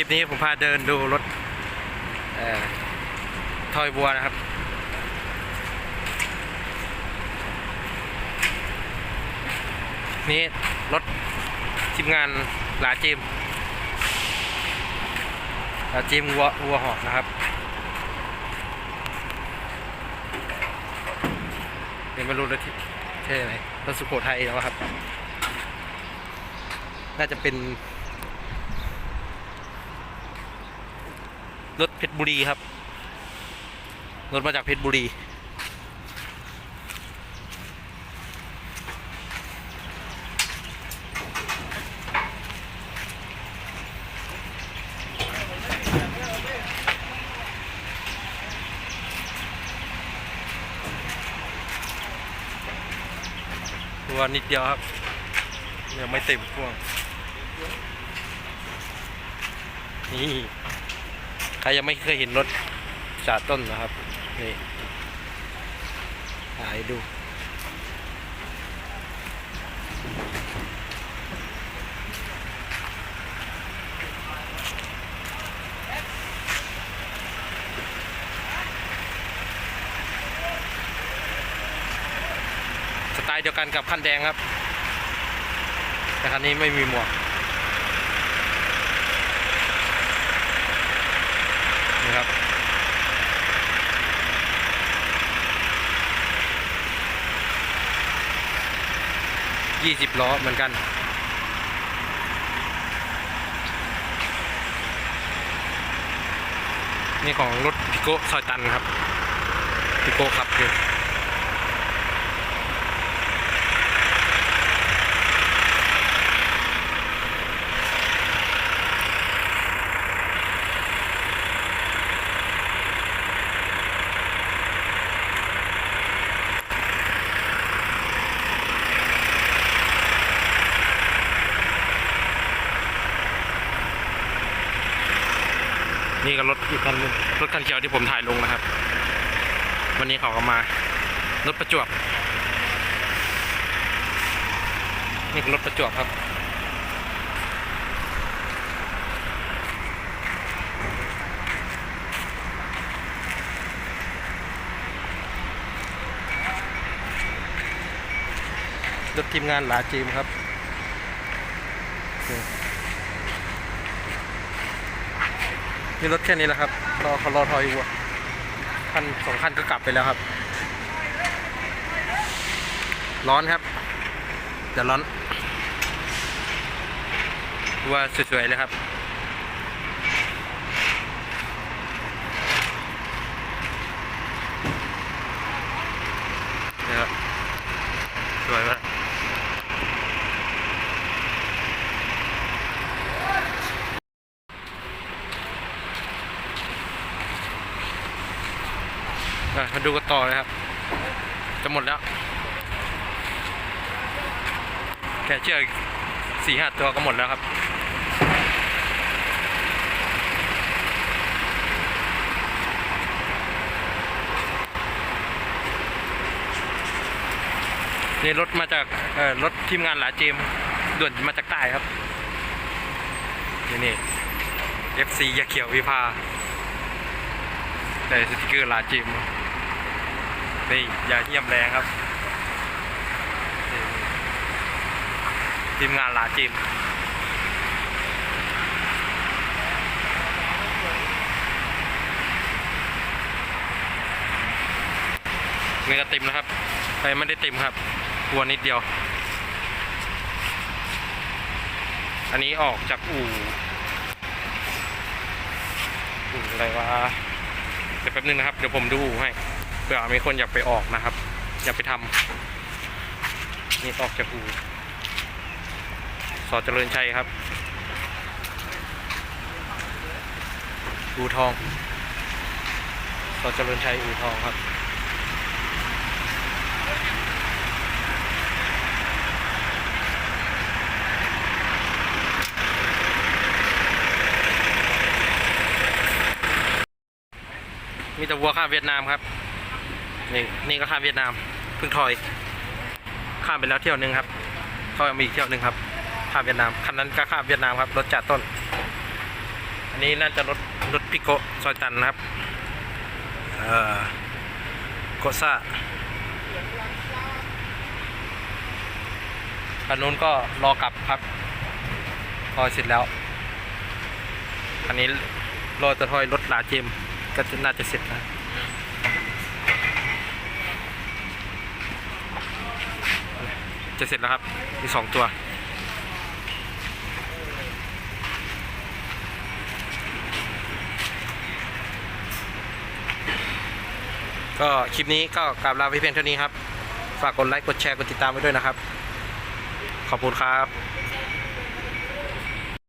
ลิปนี้ผมพาเดินดูรถอทอยบัวนะครับ นี่รถทีมงานหลาจิมหลาจิมวัววัวหอกนะครับเดี๋ยวไม่รู้รถที่เท่ไหนรถสุโขทัยแล้วครับ น่าจะเป็น รถเพชรบุรีครับ รถมาจากเพชรบุรีตัวนิดเดียวครับยังไม่เต็มพ่วงนี่ ใครยังไม่เคยเห็นรถจ่าต้นนะครับนี่ถ่ายดูสไตล์เดียวกันกับคันแดงครับ แต่คันนี้ไม่มีหมวก 20 ล้อเหมือนกัน นี่ของรถพิโก้ซอยตันครับพิโก้ขับคือ นี่ก็รถอีกคันนึงรถคันเขียวที่ผมถ่ายลงนะครับ วันนี้เขาก็มารถประจวบนี่รถประจวบครับรถทีมงานหลาจีมครับ นี่นี่รถแค่นี้แหละครับรอเขารอทอยวัวคันสองคันก็กลับไปแล้วครับ ร้อนครับเดี๋ยวร้อนวัว่าสวยๆเลยครับนี่ครับสวยมาก มาดูกันต่อเลยครับ จะหมดแล้ว แค่เชือกสี่ห้าตัวก็หมดแล้วครับนี่รถมาจากรถทีมงานหลาเจมส์ด่วนมาจากใต้ครับนี่นี่ FC ยาเขียววิภาได้สติกเกอร์หลาเจมส์ นี่ยาเยี่ยมแรงครับ ทีมงานหลาเจมนี่ก็ต็มแล้วครับไปไม่ได้เต็มครับกลัวนิดเดียว อันนี้ออกจากอู่อู่อะไรวะเดี๋ยวแป๊บนึงนะครับ เดี๋ยวผมดูอู่ให้ ผื่อมีคนอยากไปออกนะครับ อยากไปทำนี่ออกจากอูสอเจริญชัยครับอูทองสอเจริญชัยอูทองครับมีแต่วัวข้ามเวียดนามครับ นี่นี่ก็ข้ามเวียดนามเพิ่งถอย ข้ามไปแล้วเที่ยวหนึ่งครับก็มีอีกเที่ยวหนึ่งครับ ข้ามเวียดนามคันนั้นก็ข้ามเวียดนามครับรถจัดต้น อันนี้น่าจะรถรถพิโกซอยตันนะครับเอ่อโกซ่าคันนู้นก็รอกลับครับพอเสร็จแล้วอันนี้รอจะทอยรถลาเจมก็น่าจะเสร็จนะ จะเสร็จแล้วครับ มีสองตัว ก็คลิปนี้ก็กลับลาไปเพียงเท่านี้ครับ ฝากกดไลค์ กดแชร์ กดติดตามไว้ด้วยนะครับ ขอบคุณครับ